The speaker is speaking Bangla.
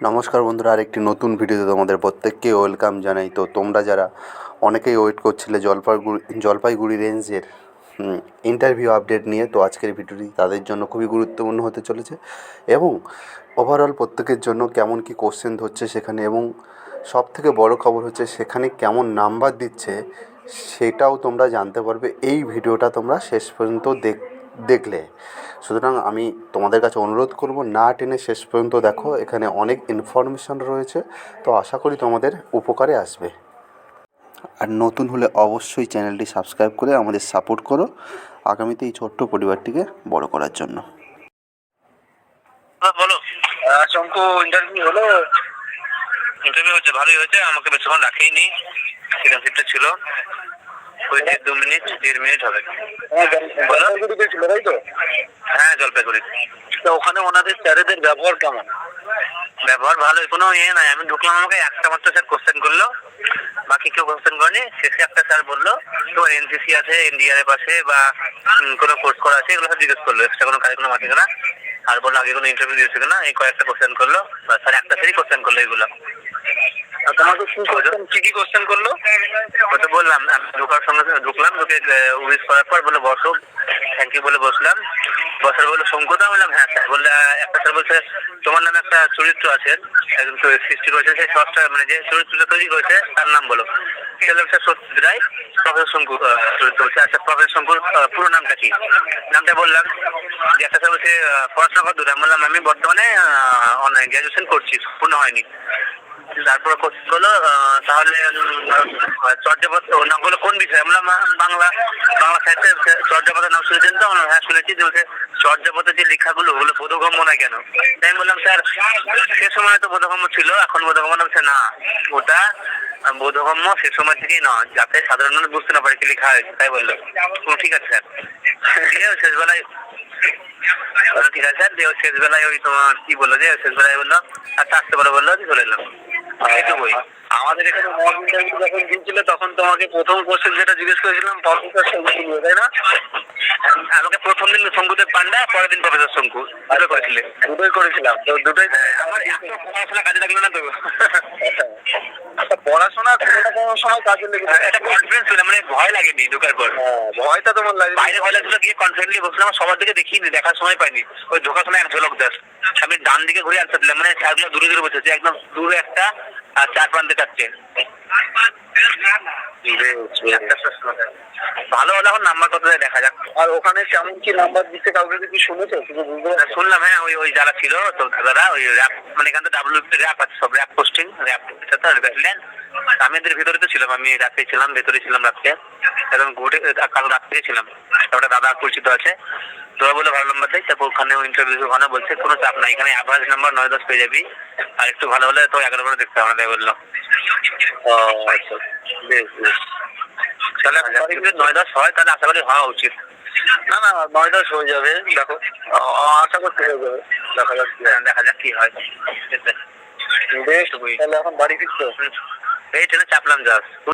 নমস্কার বন্ধুরা, আরেকটি নতুন ভিডিওতে তোমাদের প্রত্যেককে ওয়েলকাম জানাই। তো তোমরা যারা অনেকেই ওয়েট করছিলে জলপাইগুড়ি জলপাইগুড়ি রেঞ্জের ইন্টারভিউ আপডেট নিয়ে, তো আজকের ভিডিওটি তাদের জন্য খুবই গুরুত্বপূর্ণ হতে চলেছে এবং ওভারঅল প্রত্যেকের জন্য কেমন কী কোশ্চেন ধরছে সেখানে এবং সব থেকে বড় খবর হচ্ছে সেখানে কেমন নাম্বার দিচ্ছে সেটাও তোমরা জানতে পারবে। এই ভিডিওটা তোমরা শেষ পর্যন্ত দেখ, দেখলে। সুতরাং আমি তোমাদের কাছে অনুরোধ করব না টেনে শেষ পর্যন্ত দেখো এখানে অনেক ইনফরমেশান রয়েছে তো আশা করি তোমাদের উপকারে আসবে। আর নতুন হলে অবশ্যই চ্যানেলটি সাবস্ক্রাইব করে আমাদের সাপোর্ট করো আগামীতে এই ছোট্ট পরিবারটিকে বড় করার জন্য। হ্যাঁ, বলো। শঙ্কু ইন্টারভিউ হলো? ইন্টারভিউ হচ্ছে ভালোই হয়েছে আমাকে বেশিক্ষণ রাখেইনি সেখান সিটটা ছিল। হয়েছে দু মিনিট দেড় মিনিট হবে। হ্যাঁ, ছিল তাই তো? হ্যাঁ জলপাইগুড়ি। তো ওখানে ওনাদের স্যারেদের ব্যবহার কেমন? ব্যবহার ভালো কোনো ইয়ে নাই। আমি ঢুকলাম আমাকে একটা মাত্র স্যার কোশ্চেন করল। বাকি কেউ কোশ্চেন করেনি। শেষে একটা স্যার বলল তোমার এনসিসি আছে এনডিআর এফ আছে বা কোনো কোর্স করা আছে? এগুলো সব জিজ্ঞেস করল এক্সট্রা কোনো কারিকুলাম আছে কিনা? আর বলল আগে কোনো ইন্টারভিউ দিয়েছে কিনা এই কয়েকটা কোশ্চেন করল। স্যার একটা স্যারই কোশ্চেন করল এগুলো। তোমাকে কি কি কোশ্চেন করল? তো বললাম ঢোকার সঙ্গে ঢুকলাম ঢুকে উইস করার পর বলে বসো থ্যাংক ইউ বলে বসলাম। বসার বলে শঙ্কুদা বললাম হ্যাঁ স্যার বললে একটা স্যার বলছে তোমার নামে একটা চরিত্র আছে একজন সৃষ্টি করেছে সেই সসটা মানে যে চরিত্রটা তৈরি করেছে তার নাম বলো। সেলাম স্যার সত্যি রায় প্রফেসর শঙ্কু চরিত্র বলছে। আচ্ছা প্রফেসর শঙ্কুর পুরো নামটা কি? নামটা বললাম বলছে আহ, পড়াশোনা কত দূর। বললাম আমি বর্তমানে অনলাইন গ্র্যাজুয়েশন করছি পূর্ণ হয়নি। তারপরে কোশ্চেন হলো তাহলে চর্যাপত্র নামগুলো কোন বিষয়? আমরা বাংলা বাংলা সাহিত্যের চর্যাপত্রের নাম শুনেছেন তো? আমরা হ্যাঁ শুনেছি যে বলছে চর্যাপত্রের যে লেখাগুলো ওগুলো বোধগম্য না কেন? তাই বললাম স্যার সে সময় তো বোধগম্য ছিল এখন বোধগম্য না ওটা বোধগম্য সে সময় থেকেই না, যাতে সাধারণ মানুষ বুঝতে না পারে কি লেখা হয়েছে। তাই বলল। ঠিক আছে। স্যার দিয়ে শেষবেলায় ঠিক আছে। স্যার দিয়ে শেষবেলায় ওই তোমার কি বলল যে শেষবেলায় বলল আচ্ছা আসতে পারো, বলল চলে এলাম। এইটুকুই আমাদের এখানে মক ইন্টারভিউ যখন দিয়েছিল তখন তোমাকে প্রথম কোশ্চেন যেটা জিজ্ঞেস করেছিলাম তাই না? আমাকে প্রথম দিন শঙ্কুদেব পান্ডা পরের দিন প্রফেসর শঙ্কু। দুটো করেছিলে? দুটোই করেছিলাম। তো দুটোই আমার পড়াশোনা কাজে লাগল না তো। আচ্ছা, পড়াশোনা কোনো সময় কাজে লেগে একটা কনফিডেন্স ছিল মানে ভয় লাগেনি ঢোকার পর। হ্যাঁ, ভয়টা তোমার লাগে বাইরে ভয় লাগছিল গিয়ে কনফিডেন্টলি বসলাম সবার দিকে দেখিনি দেখার সময় পাইনি। ওই ঢোকার সময় এক ঝলক দাস আমি ডান দিকে ঘুরে আনসার দিলাম মানে স্যারগুলো দূরে দূরে বসেছে একদম দূরে একটা আর চার প্রান্তে চারটে ভালো হলে এখন নাম্বার কত দেখা যাক। আর ওখানে কেমন কি নাম্বার দিচ্ছে কাউকে কি শুনেছো? কিছু শুনলাম হ্যাঁ ওই ওই যারা ছিল তো দাদারা ওই র্যাপ মানে এখান ডাব্লিউ র্যাপ আছে সব র্যাপ পোস্টিং র্যাপ তো ব্যাটালিয়ান আমি এদের ভিতরে তো ছিলাম আমি রাতে ছিলাম ভেতরে ছিলাম রাত্রে একদম ঘুরে কাল রাত্রে ছিলাম। ওটা দাদা পরিচিত আছে। তোরা বলে ভালো নাম্বার দেয় তারপর ওখানে ইন্টারভিউ ওখানে বলছে কোনো চাপ নাই। এখানে অ্যাভারেজ নাম্বার নয় দশ পেয়ে যাবি। আর একটু ভালো হলে তো এগারো বারো দেখতে আমাদের বলল। ও আচ্ছা বেশ বেশ। তাহলে যদি নয় দশ হয় তাহলে আশা করি হওয়া উচিত। না না নয় দশ হয়ে যাবে দেখো। আশা করতে হয়ে যাবে দেখা যাচ্ছে হ্যাঁ, দেখা যাক কি হয়। বেশ তাহলে এখন বাড়ি ফিরছো? এই ট্রেনে চাপলাম জাস্ট